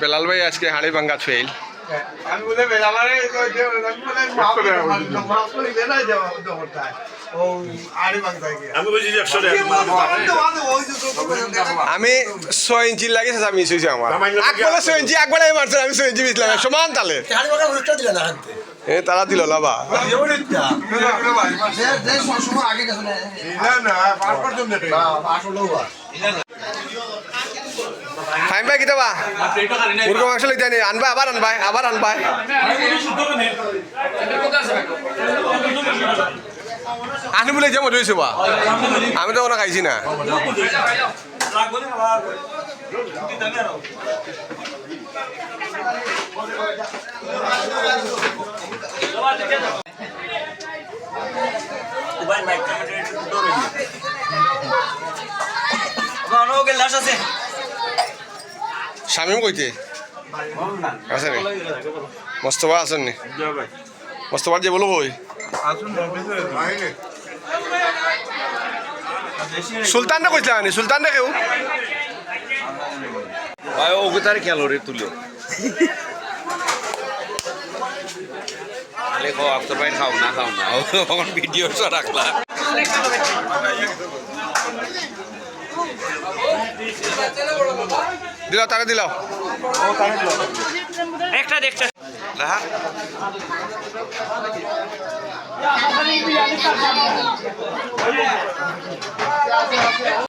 বেলাল ভাই আজকে হাড়ি ভাঙ্গা ফেল আমি বলে বেলাবারে আমি আমি আমি ছয় ইঞ্চি লাগিয়েছে আমি মিস আমার। ছয় ইঞ্চি আকবলে মারছে আমি ছয় ইঞ্চি মিসলাম সমান তালে। এ তারা দিল লাভা। না না পারপার জন্য ফাইন ভাই কিতা বা মুরগো মাংস লিখতে নি আনবা আবার আনবাই আবার আনবাই আনি বলে যে হয়েছে বা আমি তো কোনো খাইছি না শামিম কইতে? আছে নি মস্তফা আছেন নি মস্তফার যে বলো কই সুলতান না কইছিলা নি সুলতান না কেউ ভাই ওগুতারে ক্যালোরি তুলো আলে খাও আফতার ভাই খাও, না খাও না। তখন ভিডিও রাখলা। দিলাও তারে দিলাও। একটা একটা। রাহা